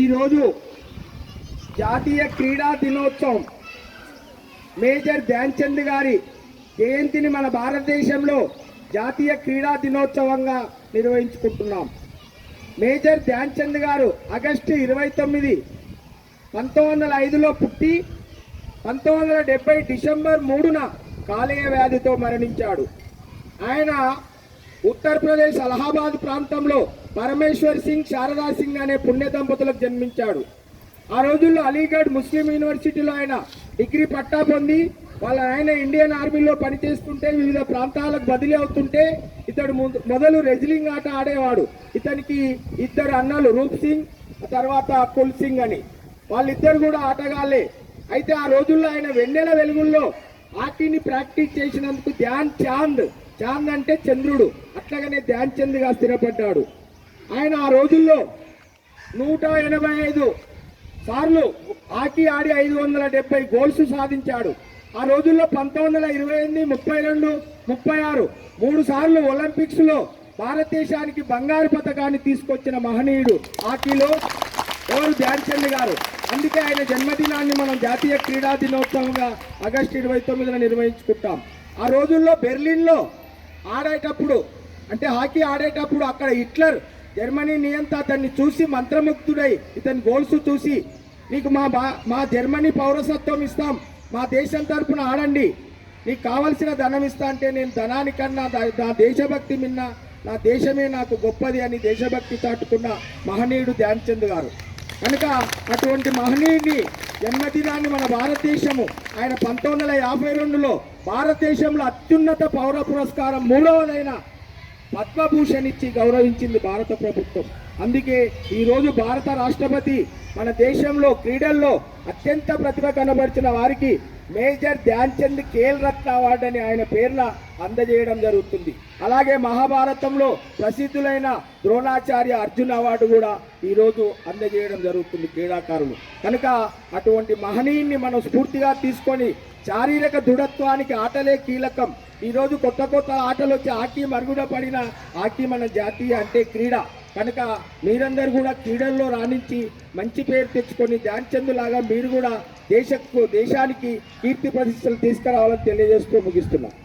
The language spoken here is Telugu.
ఈరోజు జాతీయ క్రీడా దినోత్సవం. మేజర్ ధ్యాన్చంద్ గారి జయంతిని మన భారతదేశంలో జాతీయ క్రీడా దినోత్సవంగా నిర్వహించుకుంటున్నాం. మేజర్ ధ్యాన్చంద్ గారు ఆగస్టు ఇరవై తొమ్మిది పంతొమ్మిది వందల ఐదులో పుట్టి పంతొమ్మిది వందల డెబ్బై డిసెంబర్ మూడున కాలేయ వ్యాధితో మరణించాడు. ఆయన ఉత్తరప్రదేశ్ అలహాబాద్ ప్రాంతంలో పరమేశ్వర్ సింగ్ శారదా సింగ్ అనే పుణ్య దంపతులకు జన్మించాడు. ఆ రోజుల్లో అలీగఢ్ ముస్లిం యూనివర్సిటీలో ఆయన డిగ్రీ పట్టా పొంది వాళ్ళ ఆయన ఇండియన్ ఆర్మీలో పనిచేస్తుంటే వివిధ ప్రాంతాలకు బదిలీ అవుతుంటే ఇతడు మొదలు రెజ్లింగ్ ఆట ఆడేవాడు. ఇతనికి ఇద్దరు అన్నలు రూప్ సింగ్ తర్వాత కుల్ సింగ్ అని. వాళ్ళిద్దరు కూడా ఆటగాళ్ళే అయితే ఆ రోజుల్లో ఆయన వెన్నెల వెలుగుల్లో హాకీని ప్రాక్టీస్ చేసినందుకు ధ్యాన్ చాంద్ చాంద్ అంటే చంద్రుడు. అట్లాగనే ధ్యాన్ చంద్గా స్థిరపడ్డాడు. ఆయన ఆ రోజుల్లో నూట ఎనభై ఐదు సార్లు హాకీ ఆడి ఐదు వందల డెబ్బై గోల్స్ సాధించాడు. ఆ రోజుల్లో పంతొమ్మిది వందల ఇరవై ఎనిమిది ముప్పై రెండు ముప్పై ఆరు మూడు సార్లు ఒలింపిక్స్లో భారతదేశానికి బంగారు పథకాన్ని తీసుకొచ్చిన మహనీయుడు హాకీలో ఎవరు? ధ్యాన్ చంద్ గారు. అందుకే ఆయన జన్మదినాన్ని మనం జాతీయ క్రీడా దినోత్సవంగా ఆగస్టు ఇరవై తొమ్మిదిన నిర్వహించుకుంటాం. ఆ రోజుల్లో బెర్లిన్లో ఆడేటప్పుడు అంటే హాకీ ఆడేటప్పుడు అక్కడ హిట్లర్ జర్మనీ నియంత అతన్ని చూసి మంత్రముగ్ధుడై ఇతని గోల్స్ చూసి నీకు మా బా మా జర్మనీ పౌరసత్వం ఇస్తాం మా దేశం తరపున ఆడండి నీకు కావలసిన ధనం ఇస్తా అంటే నేను ధనానికన్నా దా- నా దేశభక్తి మిన్న నా దేశమే నాకు గొప్పది అని దేశభక్తి చాటుకున్న మహనీయుడు ధ్యాన్ చంద్ గారు. కనుక అటువంటి మహనీయుడిని జన్మదినాన్ని మన భారతదేశము. ఆయన పంతొమ్మిది వందల యాభై రెండులో భారతదేశంలో అత్యున్నత పౌర పురస్కారం మూడవదైన పద్మభూషణ్ ఇచ్చి గౌరవించింది భారత ప్రభుత్వం. అందుకే ఈరోజు భారత రాష్ట్రపతి మన దేశంలో క్రీడల్లో అత్యంత ప్రతిభ కనబరిచిన వారికి మేజర్ ధ్యాన్చంద్ కేల్ ఖేల్ రత్న అవార్డు అని ఆయన పేర్ల అందజేయడం జరుగుతుంది. అలాగే మహాభారతంలో ప్రసిద్ధులైన ద్రోణాచార్య అర్జున్ అవార్డు కూడా ఈరోజు అందజేయడం జరుగుతుంది క్రీడాకారులు. కనుక అటువంటి మహనీయుని మనం స్ఫూర్తిగా తీసుకొని శారీరక దృఢత్వానికి ఆటలే కీలకం. ఈరోజు కొత్త కొత్త ఆటలు వచ్చి ఆకీ మరుగున పడిన ఆకీ మన జాతీయ అంటే క్రీడ. కనుక మీరందరూ కూడా క్రీడల్లో రాణించి మంచి పేరు తెచ్చుకొని ధ్యాన్ లాగా మీరు కూడా దేశకు దేశానికి కీర్తి ప్రతిష్టలు తీసుకురావాలని తెలియజేస్తూ ముగిస్తున్నాను